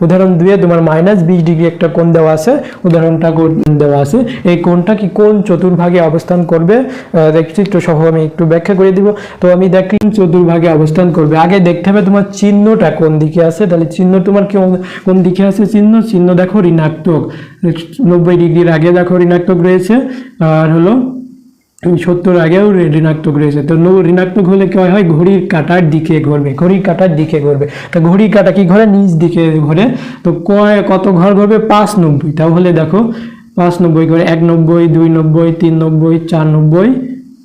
উদাহরণ দুয়ে তোমার মাইনাস বিশ ডিগ্রি একটা কোণ দেওয়া আছে উদাহরণটা দেওয়া আছে। এই কোণটা কি কোন চতুর্ভাগে অবস্থান করবে? আহ, দেখ- চিত্র সহ আমি একটু ব্যাখ্যা করে দিব। তো আমি দেখলাম চতুর্ভাগে অবস্থান করবে। আগে দেখতে হবে তোমার চিহ্নটা কোন দিকে আছে। তাহলে চিহ্ন তোমার কি কোন দিকে আছে চিহ্ন? চিহ্ন দেখো ঋণাত্মক। নব্বই ডিগ্রির আগে দেখো ঋণাত্মক রয়েছে। আর হলো সত্তর আগেও ঋণাত্মক রয়েছে। তো ঋণাত্মক হলে কি হয়? ঘড়ির কাটার দিকে ঘুরবে, ঘড়ির কাটার দিকে ঘুরবে। তো ঘড়ির কাটা কি ঘরে? নিজ দিকে ঘরে। তো কয় কত ঘর ঘুরবে? পাঁচ নব্বই তাহলে দেখো পাঁচ নব্বই করে এক নব্বই দুই নব্বই তিন নব্বই চার নব্বই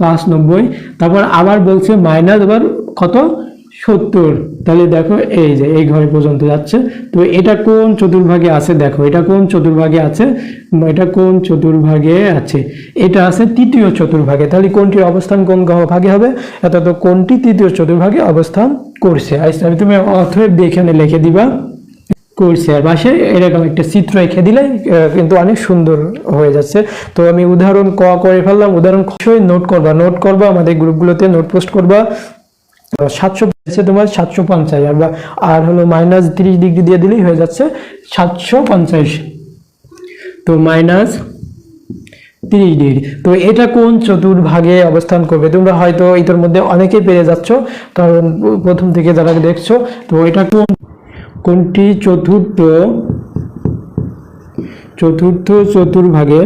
পাঁচ নব্বই তারপর আবার বলছে মাইনাস, আবার কত? সত্তর। তাহলে দেখো এই যে, এই ঘরে পর্যন্ত যাচ্ছে। তো এটা কোন চতুর্ভাগে আছে? দেখো, এটা কোন চতুর্ভাগে আছে? এটা কোন চতুর্ভাগে আছে? এটা আছে তৃতীয় চতুর্ভাগে। তাহলে কোনটির অবস্থান কোন ভাগে হবে? তো কোনটি তৃতীয় চতুর্ভাগে অবস্থান করছে? আচ্ছা তুমি দিয়ে এখানে লিখে দিবা। করছে। আর পাশে এরকম একটা চিত্র এঁকে দিলে কিন্তু অনেক সুন্দর হয়ে যাচ্ছে। তো আমি উদাহরণ ক করে ফেললাম। উদাহরণ নোট করবা। নোট করবা, আমাদের গ্রুপগুলোতে নোট পোস্ট করবা। সাতশো আছে তোমার সাতশো পঞ্চাশ, আর আর হলো মাইনাস তিরিশ ডিগ্রি দিয়ে দিলেই হয়ে যাচ্ছে সাতশো পঞ্চাশ। তো মাইনাস তিরিশ ডিগ্রি তো এটা কোন চতুর্ভাগে অবস্থান করবে? তোমরা হয়তো এটার মধ্যে অনেকেই পেরে যাচ্ছ, কারণ প্রথম থেকে যারা দেখছ, তো এটা কোন কোনটি চতুর্থ চতুর্থ চতুর্ভাগে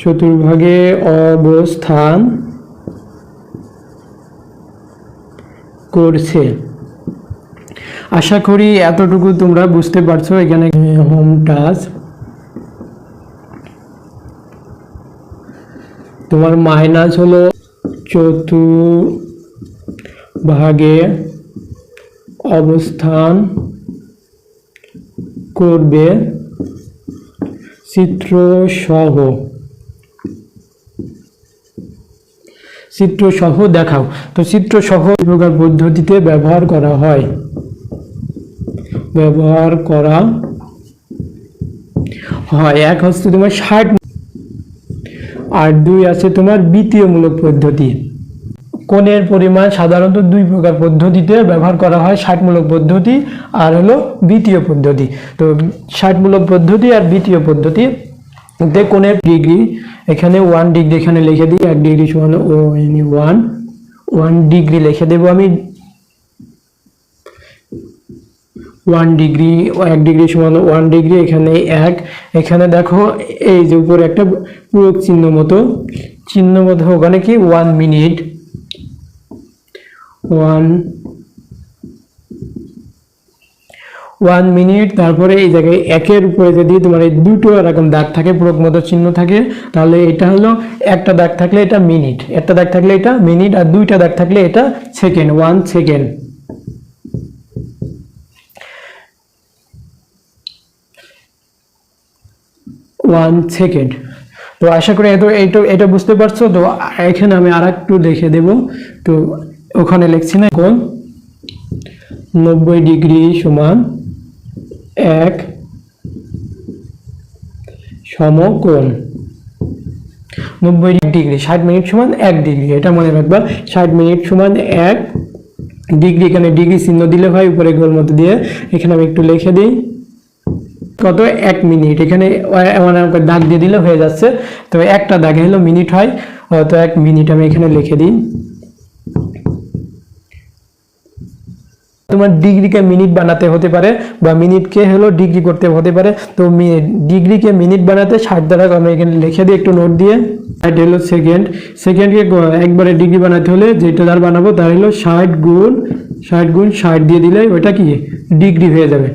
চতুর্ভাগে অবস্থান করছে। আশা করি এতটুকু তোমরা বুঝতে পারছ এখানে হোম টাচ তোমার মাইনাস হলো চতুর্ভাগে অবস্থান করবে। চিত্র সহ চিত্র সহ দেখাও। তো চিত্র সহ প্রকার পদ্ধতিতে ব্যবহার করা হয়। ব্যবহার করা হয়। এক হচ্ছে তোমার ষাট আর দুই আছে তোমার দ্বিতীয়মূলক পদ্ধতি। কোণের পরিমাণ সাধারণত দুই প্রকার পদ্ধতিতে ব্যবহার করা হয় ষাটমূলক পদ্ধতি আর হলো দ্বিতীয় পদ্ধতি। তো ষাটমূলক পদ্ধতি আর দ্বিতীয় পদ্ধতি কোণের ডিগ্রি, এখানে ওয়ান ডিগ্রি এখানে লিখে দিই, এক ডিগ্রি সমান ও ওয়ান ওয়ান ডিগ্রি লিখে দেবো আমি। ওয়ান ডিগ্রি এক ডিগ্রি সমান ওয়ান ডিগ্রি এখানে এক। এখানে দেখো, এই যে উপরে একটা পূরক চিহ্ন মতো চিহ্ন মতো ওখানে কি? One minute one one minute তারপরে এই জায়গায় একের উপরে যদি তোমার এই দুটো এরকম দাগ থাকে, পূরক মতো চিহ্ন থাকে, তাহলে এটা হলো একটা দাগ থাকলে এটা মিনিট একটা দাগ থাকলে এটা মিনিট আর দুইটা দাগ থাকলে এটা second one second one second তো আশা করি এত এইটা এটা বুঝতে পারছ, তো এখানে আমি আর একটু দেখে দেব। তো ওখানে লিখছি না কোন নব্বই ডিগ্রি সমান এক সমকোণ নব্বই ডিগ্রি, ষাট মিনিট সমান এক ডিগ্রি, এটা মনে রাখবা, ষাট মিনিট সমান এক ডিগ্রি, এখানে ডিগ্রি চিহ্ন দিলে হয়, উপরে গোল মতো দিয়ে, এখানে আমি একটু লিখে দিই, কত এক মিনিট, এখানে এমন করে দাগ দিয়ে দিলে হয়ে যাচ্ছে, তো একটা দাগে হলো মিনিট হয় তো এক মিনিট আমি এখানে লিখে দিই। তোমার ডিগ্রিকে মিনিট বানাতে হতে পারে বা মিনিটকে হলো ডিগ্রি করতে হতে পারে। তো ডিগ্রিকে মিনিট বানাতে ষাট দ্বারা আমরা এখানে লিখে দিই একটু নোট দিয়ে। ষাট হলো সেকেন্ড সেকেন্ডকে একবারে ডিগ্রি বানাতে হলে যেটা দ্বারা বানাবো তার হলো ষাট গুণ ষাট গুণ ষাট দিয়ে দিলে ওটা কি? ডিগ্রি হয়ে যাবে।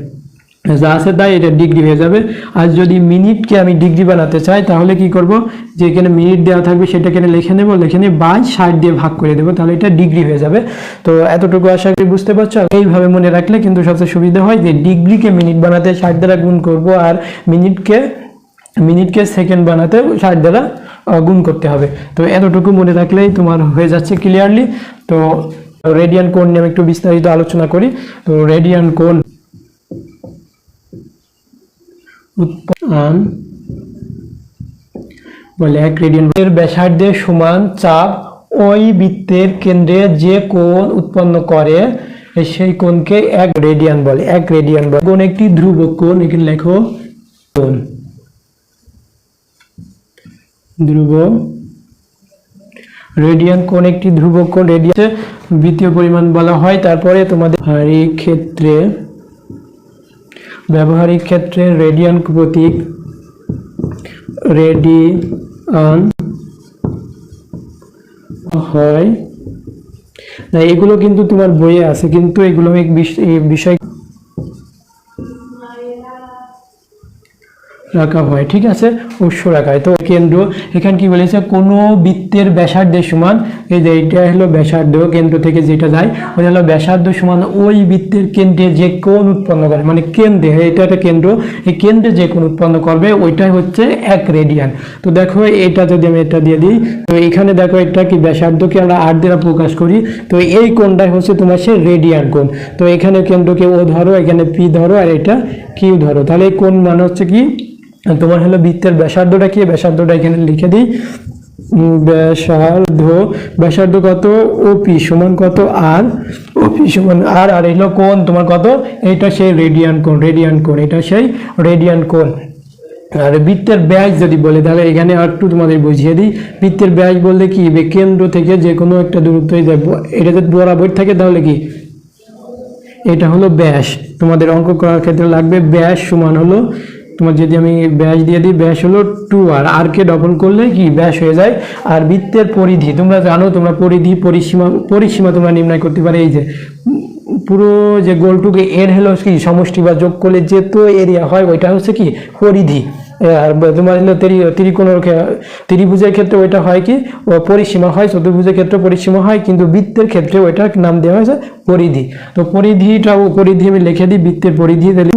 যা আছে তাই এটা ডিগ্রি হয়ে যাবে। আর যদি মিনিটকে আমি ডিগ্রি বানাতে চাই, তাহলে কি করব? যে এখানে মিনিট দেওয়া থাকবে সেটা এখানে লিখে নেব, লিখে নিয়ে বাই ষাট দিয়ে ভাগ করে দেবো, তাহলে এটা ডিগ্রি হয়ে যাবে। তো এতটুকু আশা করি বুঝতে পারছ? এইভাবে মনে রাখলে কিন্তু সবচেয়ে সুবিধা হয় যে ডিগ্রিকে মিনিট বানাতে ষাট দ্বারা গুণ করব, আর মিনিটকে মিনিটকে সেকেন্ড বানাতে ষাট দ্বারা গুণ করতে হবে। তো এতটুকু মনে রাখলেই তোমার হয়ে যাচ্ছে ক্লিয়ারলি তো রেডিয়ান কোণ নিয়ে আমি একটু বিস্তারিত আলোচনা করি। তো রেডিয়ান কোণ উৎপাদন বলে এক রেডিয়ান ব্যাসার্ধের সমান চাপ ওই বৃত্তের কেন্দ্রে যে কোণ উৎপন্ন করে সেই কোণকে এক রেডিয়ান বলে। এক রেডিয়ান বলে। কোণ একটি ধ্রুবক কোণ, এখানে লেখো কোণ। ধ্রুব রেডিয়ান কোণ একটি ধ্রুবক কোণ রেডিয়ান বৃত্তীয় পরিমাণ বলা হয়। তারপরে তোমাদের ক্ষেত্রে ব্যবহারিক ক্ষেত্রে রেডিয়ান প্রতীক রেডিয়ান হয়। না, এগুলো কিন্তু তোমার বইয়ে আছে, কিন্তু এগুলো বিষয় রাখা হয়, ঠিক আছে? উৎস রাখায় তো কেন্দ্র, এখানে কি বলেছে? কোনো বৃত্তের ব্যাসার্ধের সমান, এই যে এটা হলো ব্যাসার্ধ কেন্দ্র থেকে যেটা যায়, ওটা হলো ব্যাসার্ধ সমান ওই বৃত্তের কেন্দ্রে যে কোন উৎপন্ন করে মানে কেন্দ্রে, এটা একটা কেন্দ্র, এই কেন্দ্রে যে কোন উৎপন্ন করবে, ওইটাই হচ্ছে এক রেডিয়ান। তো দেখো, এটা যদি আমি এটা দিয়ে দিই, তো এখানে দেখো এটা কি ব্যাসার্ধকে আমরা আর দ্বারা প্রকাশ করি, তো এই কোণটাই হচ্ছে তোমার সে রেডিয়ান কোণ। তো এখানে কেন্দ্রকে ও ধরো, এখানে পি ধরো, আর এটা কিউ ধরো। তাহলে এই কোণ মানে হচ্ছে কি? তোমার হলো বৃত্তের ব্যাসার্ধটা কি? ব্যাসার্ধটা এখানে লিখে দিই। ব্যাসার্ধ ব্যাসার্ধ কত? ওপি সমান কত? আর ওপি সমান আর আর এগুলো কোন তোমার কত? এটা সেই রেডিয়ান কোণ রেডিয়ান কোণ, এটা সেই রেডিয়ান কোন আর বৃত্তের ব্যাস যদি বলে, তাহলে এখানে একটু তোমাদের বুঝিয়ে দিই। বৃত্তের ব্যাস বলতে কি? কেন্দ্র থেকে যে কোনো একটা দূরত্ব এটা যদি বরাবর থাকে, তাহলে কি? এটা হলো ব্যাস। তোমাদের অঙ্ক করার ক্ষেত্রে লাগবে ব্যাস সমান হলো তোমার যদি আমি ব্যাস দিয়ে দিই, ব্যাস হলো টু আর আর কে ডবল করলে কি? ব্যাস হয়ে যায়। আর বৃত্তের পরিধি, তোমরা জানো, তোমরা পরিধি, পরিসীমা পরিসীমা তোমরা নির্ণয় করতে পারে। এই যে, পুরো যে গোলটুকু এর হলো কি? সমষ্টি বা যোগ করলে যে তো এরিয়া হয়, ওইটা হচ্ছে কি? পরিধি। আর তোমার হলো ত্রি, ত্রিকোণের ত্রিভুজের ক্ষেত্রে ওইটা হয় কি? পরিসীমা হয়, চতুর্ভুজের ক্ষেত্রে পরিসীমা হয়, কিন্তু বৃত্তের ক্ষেত্রে ওইটার নাম দেওয়া হয়েছে পরিধি। তো পরিধিটাও, পরিধি আমি লিখে দিই, বৃত্তের পরিধি তাহলে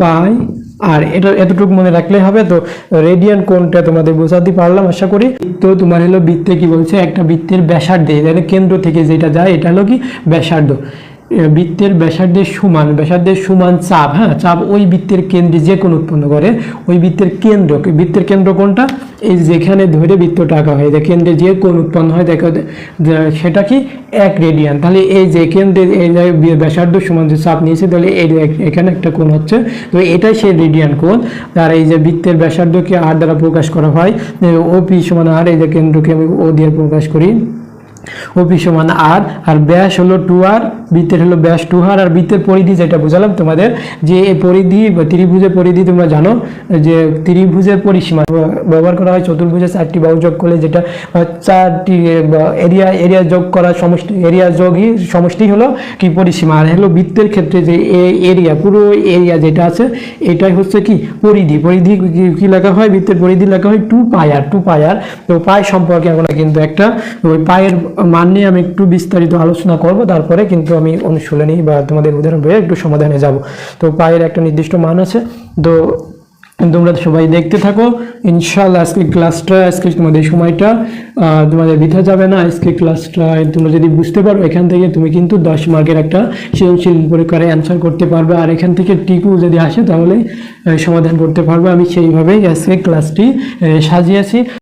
পাই আর এটা এতটুকু মনে রাখলে হবে। তো রেডিয়ান কোনটা তোমাদের বোঝাতে পারলাম আশা করি। তো তোমার হলো বৃত্তে কি বলছে? একটা বৃত্তের ব্যাসার্ধে কেন্দ্র থেকে যেটা যায়, এটা হলো কি? ব্যাসার্ধ। বৃত্তের ব্যাসার্ধের সমান ব্যাসার্ধের সমান চাপ হ্যাঁ? চাপ ওই বৃত্তের কেন্দ্রে যে কোন উৎপন্ন করে, ওই বৃত্তের কেন্দ্র। বৃত্তের কেন্দ্র কোনটা? এই যেখানে ধরে বৃত্তটা আঁকা হয়, যে কেন্দ্রে যে কোন উৎপন্ন হয়, দেখো সেটা কি? এক রেডিয়ান। তাহলে এই যে কেন্দ্রে এই ব্যাসার্ধ সমান যে চাপ নিয়েছে, তাহলে এই এখানে একটা কোণ হচ্ছে, তো এটাই সেই রেডিয়ান কোণ। আর এই যে বৃত্তের ব্যাসার্ধকে আর দ্বারা প্রকাশ করা হয় ও পি সমান আর এই যে কেন্দ্রকে আমি ও দিয়ে প্রকাশ করি। ওপি সমান আর আর ব্যাস হলো টু আর বৃত্তের হলো ব্যাস টু আর আর বৃত্তের পরিধি যেটা বুঝালাম তোমাদের, যে এই পরিধি ত্রিভুজের পরিধি তোমরা জানো, যে ত্রিভুজের পরিসীমা ব্যবহার করা হয় চতুর্ভুজে চারটি বাহু যোগ করলে যেটা চারটি এরিয়া এরিয়া যোগ করা সমষ্টি, এরিয়া যোগই, সমষ্টি হলো কি পরিসীমা? আর হলো বৃত্তের ক্ষেত্রে যে এরিয়া, পুরো এরিয়া যেটা আছে, এটাই হচ্ছে কি পরিধি? পরিধি কি- লেখা হয়? বৃত্তের পরিধি লেখা হয় টু পায়ার টু পায়ার তো পাই সম্পর্কে আমরা কিন্তু একটা, ওই পায়ের মান নিয়ে আমি একটু বিস্তারিত আলোচনা করব, তারপরে কিন্তু আমি অনুশীলনী বা তোমাদের উদাহরণ বইয়ে একটু সমাধানে যাব। তো পায়ের একটা নির্দিষ্ট মান আছে, তো তোমরা সবাই দেখতে থাকো। ইনশাল্লাহ আজকে ক্লাসটা, আজকে তোমাদের সময়টা তোমাদের বৃথা যাবে না। আজকে ক্লাসটা তোমরা যদি বুঝতে পারো, এখান থেকে তুমি কিন্তু দশ মার্কের একটা সৃজনশীল পরীক্ষার অ্যান্সার করতে পারবে। আর এখান থেকে টিকু যদি আসে, তাহলে সমাধান করতে পারবে। আমি সেইভাবেই আজকে ক্লাসটি সাজিয়েছি।